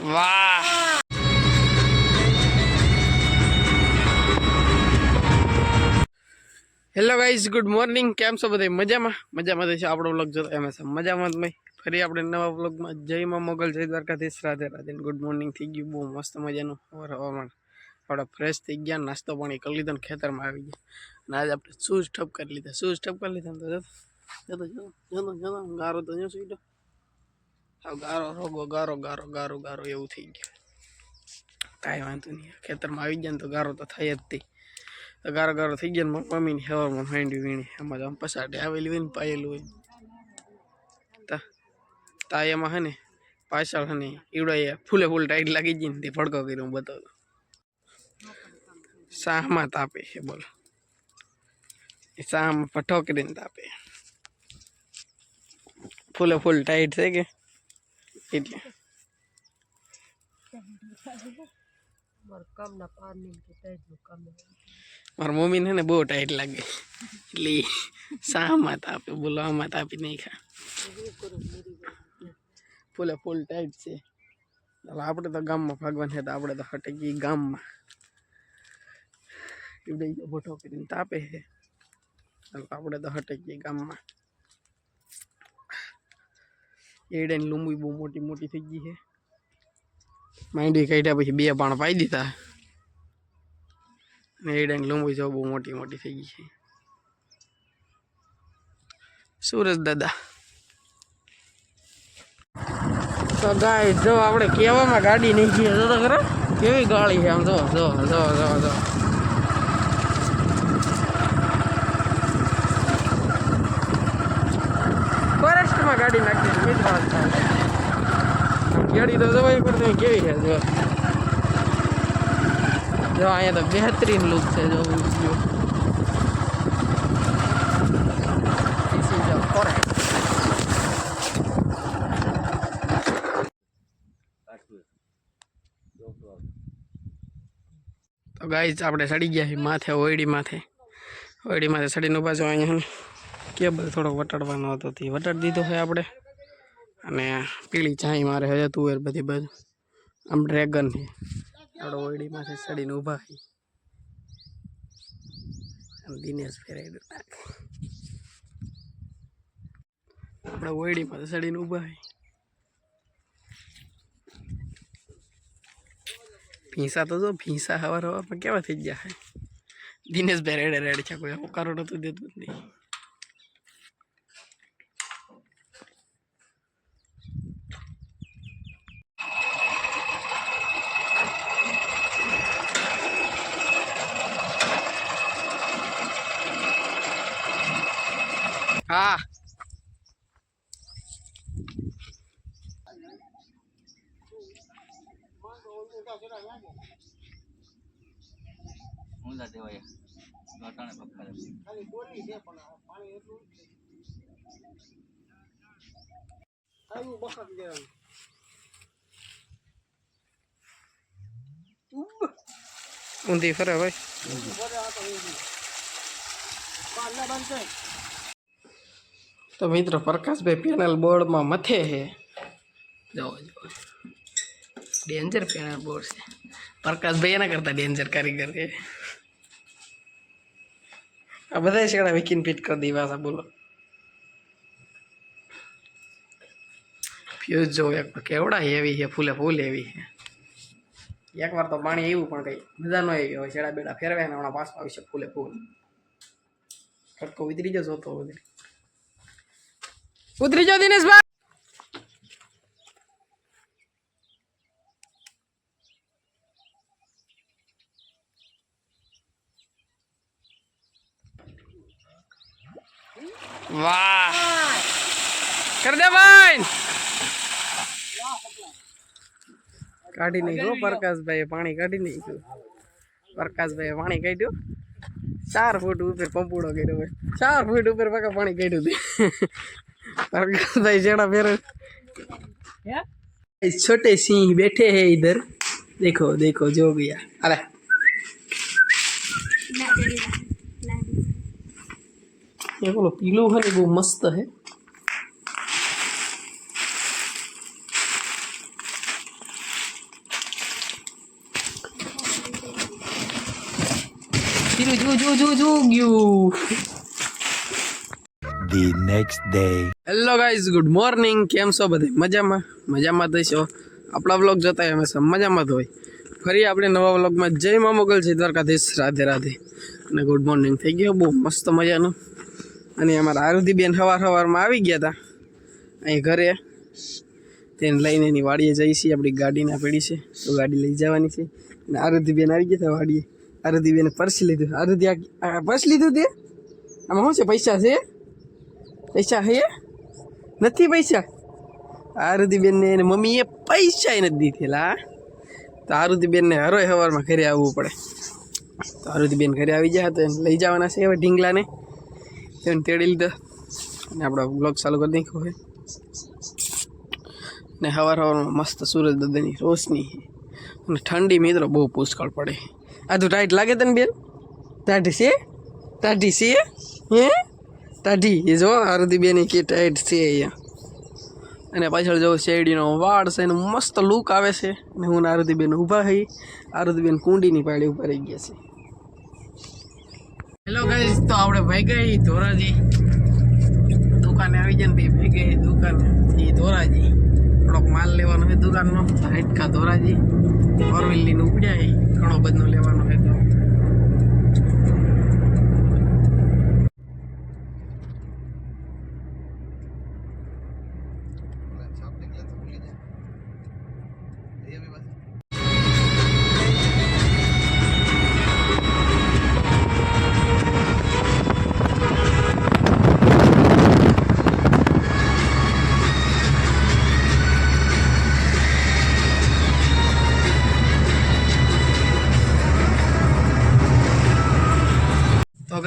વાહ. Hello guys good morning કેમ છો બધા? મજામાં? મજામાં છે આપણો વ્લોગ જોતો. એમ છે. મજામાં ભાઈ. ફરી આપણે નવા વ્લોગમાં જયમાં મોગલ, જય દ્વારકાધીશ, રાધે રાધે. ગુડ મોર્નિંગ થઈ ગયું. બહુ મસ્ત મજાનું સવાર હવામાન. આપણે ફ્રેશ થઈ ગયા. નાસ્તો પાણી કરી લીધો ને ખેતરમાં આવી ગયા. અને આજે આપણે શૂઝ ઠપ કરી લીધા? શૂઝ ઠપ કરી લીધા? તો જતો જતો જતો જતો. ગારો તો જો સીધો ગારો રોગો ગારો ગારો ગારો ગારો એવું થઈ ગયું કાંઈ વાંધો નહીં ખેતરમાં આવી ગયા ને તો ગારો તો થાય જ તે તો ગારો ગારો થઈ ગયા ને મારી મમ્મીની હવામાં માંડી વીણી એમાં તો આમ પસાડે આવેલી હોય ને પાયેલું હોય તા તા એમાં હે ને પાછળ હે ને ઈવડો એ ફૂલે ફૂલ ટાઈટ લાગી ગઈ ને તે ભડકો કર્યો હું બતાવતો શાહમાં તાપે છે બોલો એ શાહમાં પઠો કરીને તાપે ફૂલે ફૂલ ટાઈટ છે કે એટલે. મારા મમ્મીને ને બહુ ટાઈટ લાગે. એટલે શા શામાં આપે બોલો આમાં તાપી નહીં ખા. ફૂલે ફૂલ ટાઈટ છે. આપણે તો ગામમાં ભાગવાન છે તો આપણે તો હટકી ગામમાં. એવડે મોટો કરીને તાપે છે. આપણે તો હટકી ગામમાં. એડાની લુંબી બહુ મોટી મોટી થઈ ગઈ છે. માંડી કાઢ્યા પછી બે પાણ પાઈ દીધા. અને એડાની લંબી જો બહુ મોટી મોટી થઈ ગઈ છે. સુરજ દાદા. તો ગાય, જો આપણે કહેવામાં ગાડી નહીં જઈએ તો ખરા? કેવી ગાડી છે આમ, જો જો જો જો જો. ફોરેસ્ટમાં ગાડી નાખી છે મિત્રો ગાડી તો જવાય પર તમે કેવી છે જો જો અહીંયા તો બહેતરીન લુક છે જો જો This is a forest. તો ગાઈઝ આપણે સડી ગયા છીએ માથે ઓયડી માથે ઓયડી માથે સડીને ઊભા છો અહીંયા કેબલ થોડોક વટાડવાનો હતો તે વટાડી દીધો છે આપણે અને પીળી ચાઈ મારે હજે તુવેર બધી બાજુ આમ ડ્રેગન છે આપણે ઓયડી માથે સડીને ઊભા છીએ આમ દિનેશ ફેરાઈ નાખે આપણે ઓયડી માથે સડીને ઊભા છીએ ભીંસા તો જો ભીંસા હવાર હવારમાં કેવા થઈ ગયા છે દિનેશભાઈ રેડે રેડ છે કોઈ હોકારો નતું દેતું જ નહીં હા ઊંધા દેવાય લોટાણે પપ્પા ઊંધી ફરે ભાઈ તો મિત્રો પ્રકાશભાઈ પેનલ બોર્ડમાં મથે છે જવો જવો ડેન્જર પેનલ બોર્ડ છે પ્રકાશભાઈ એના કરતા ડેન્જર કારીગર છે આ બધા શેડા વિકીને ફિટ કરી દી પાછા બોલો ફ્યુઝ જો એક કેવડા હેવી છે ફૂલે ફૂલ હેવી છે એકવાર તો પાણી એવું પણ કઈ મજા ન આવી હોય છેડા બેડા ફેરવે ને હમણાં પાછું આવી છે ફૂલે ફૂલ કટકો ઉતરી જશો તો ઉતરી ઉતરી જાઓ દિનેશભાઈ વાહ કર દે ભાઈ કાઢી નાખ્યું પ્રકાશભાઈ પાણી કાઢી નાખ્યું પ્રકાશભાઈ પાણી કાઢ્યું ચાર ફૂટ ઉપર પંપુડો કર્યો હોય ચાર ફૂટ ઉપર પાકા પાણી કાઢ્યું તે छोटे सिंह बैठे हैं इधर। देखो देखो जो गया अरे ये बोलो पीलो है वो मस्त है। जो जो जो जो गयो। The next day hello guys good morning કેમ છો બધે મજામાં? મજામાં છો? આપણા વ્લોગ જોતા હંમેશા મજામાં તો હોય. ફરી આપણે નવા વ્લોગમાં જય મા મોગલ છે દ્વારકાધીશ. રાધે રાધે. અને ગુડ મોર્નિંગ થઈ ગયો. બહુ મસ્ત મજાનું. અને અમારા આરુધિબેન સવાર સવારમાં આવી ગયા હતા અહીં ઘરે. તેને લઈને એની વાડીએ જઈ છીએ. આપણી ગાડીના પડી છે. તો ગાડી લઈ જવાની છે. અને આરુધિબેન આવી ગયા હતા વાડીએ. આરુધિબેને પર્સ લીધું. આરુધિ આ પર્સ લીધું તે? આમાં શું છે? પૈસા છે? પૈસા હે? નથી પૈસા? આરુતિબેનને એને મમ્મીએ પૈસા નથી દીધેલા તો આરુતિબેનને હરોય સવારમાં ઘરે આવવું પડે. તો આરુતિબેન ઘરે આવી જાય, તો એને લઈ જવાના છે હવે ઢીંગલાને. તેને તેડી લીધો. અને આપણો બ્લોગ ચાલુ કરી નાખ્યો હોય ને સવાર સવારમાં મસ્ત સૂરજ દાદાની રોશની અને ઠંડી મિત્રો બહુ પુષ્કળ પડે. આ તો ટાઈટ લાગે તને બેન? ટાઢી છે? ટાઢી છે? હે? ટાઢી એ જો આરતી બેન કે ટાઈટ છે અહીંયા. અને પાછળ જો શેરડીનો વાળ છે, એનો મસ્ત લુક આવે છે. અને હું આરતી બેન ઊભા થઈ આરતી બેન કુંડીની પાડી ઉપર રહી ગયા છે. હેલો ગાઈઝ તો આપણે ભાઈ ગઈ ધોરાજી. દુકાને આવી જાય ને ભાઈ ગઈ દુકાન. એ ધોરાજી. થોડોક માલ લેવાનો હોય દુકાનનો. હાઈટકા ધોરાજી. ફોર વ્હીલની ઉપડ્યા છે ઘણો બધો લેવાનો હોય તો.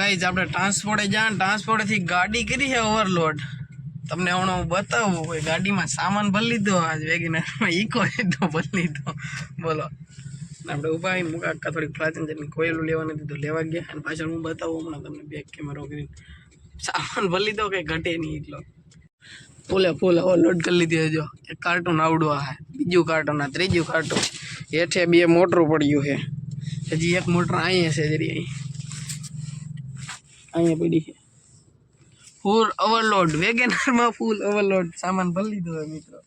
ગાઈઝ આપણે ટ્રાન્સપોર્ટે જાણ ટ્રાન્સપોર્ટેથી ગાડી કરી છે ઓવરલોડ તમને હમણાં હું બતાવું, કોઈ ગાડીમાં સામાન ભરી લીધો, આજ વેગીનારમાં ઈકો લીધો, ભરી લીધો. બોલો. આપણે ઊભા આવીને મૂકા કાકા થોડીક ફ્લાચંજરની કોયલું લેવા નથી તો લેવા ગયા. અને પાછળ હું બતાવું, હમણાં તમને બેક કેમેરો કરીને. સામાન ભરી લીધો કે ઘટે નહીં એટલો? ફૂલે ફૂલે હવે લોડ કરી લીધી હજો. એક કાર્ટૂન આવડું આ બીજું કાર્ટૂન આ ત્રીજું કાર્ટૂન હેઠે બે મોટરું પડ્યું છે હજી એક મોટર અહીંયા છે જરી અહીં. અહીંયા પડી છે. ફૂલ ઓવરલોડ વેગેનરમાં ફૂલ ઓવરલોડ સામાન ભરી લીધો હોય મિત્રો.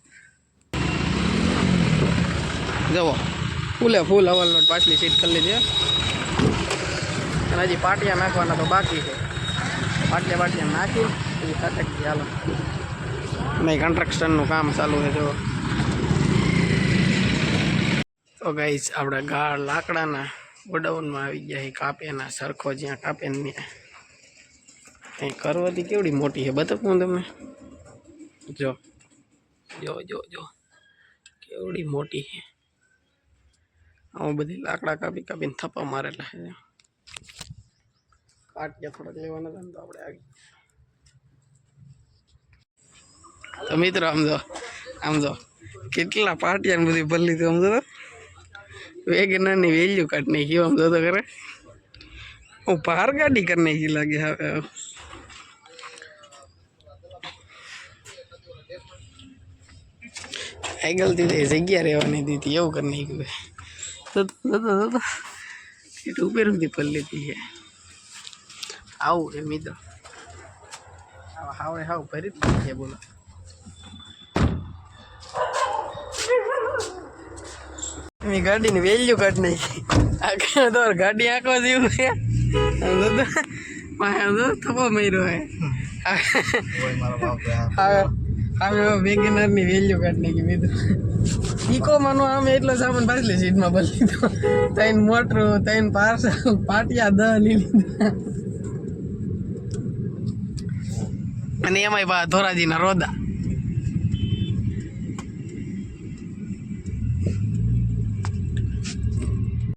જવો ફૂલે ફૂલ ઓવરલોડ પાછલી સીટ કરી લીધી અને હજી પાટિયા નાખવાના તો બાકી છે. પાટિયા પાટિયા નાખી, પછી ખાટક હાલો. નહીં કન્સ્ટ્રક્શનનું કામ ચાલુ છે જો તો ગાઈસ આપણે ગાળ લાકડાના ગોડાઉનમાં આવી ગયા કાપેના સરખો જ્યાં કાપે ત્યાં. અહીં કરવતી કેવડી મોટી છે બતાવું તમને જો જો જો જો કેવડી મોટી છે આવું બધી લાકડા કાપી કાપીને થપ્પા મારેલા છે કાટિયા થોડાક લેવાના હતા ને તો આપણે આવી તો મિત્રો આમ જો આમ જો કેટલા પાટિયા બધી ભરી લીધું આમ જો તો વેગનરની વેલ્યુ કાઢી નાખી આમ જો તો કરે હું બહાર ગાડી કરી નાખી લાગે હવે સાયકલથી તો એ જગ્યા રહેવાની દીધી એવું કરી નાખ્યું તો તો તો તો એટલે ઉપર સુધી પલ્લી લીધી છે. આવું છે મિત્રો. હાવે હાવડે હાવ ભરી જ છે બોલો. મેં ગાડીની વેલ્યુ કાઢ નાખી. આખા તો ગાડી આંખો જેવું છે. થપો માર્યો હે હવે વેગેનરની વેલ્યુ કાઢી નાખી ઈકો માનો આમ એટલો સામાન પાછલી સીટમાં ભરી લીધો ત્રણ મોટર, ત્રણ પાર્સલ પાટિયા દહ લીધા. અને એમાંય બા ધોરાજીના રોદા.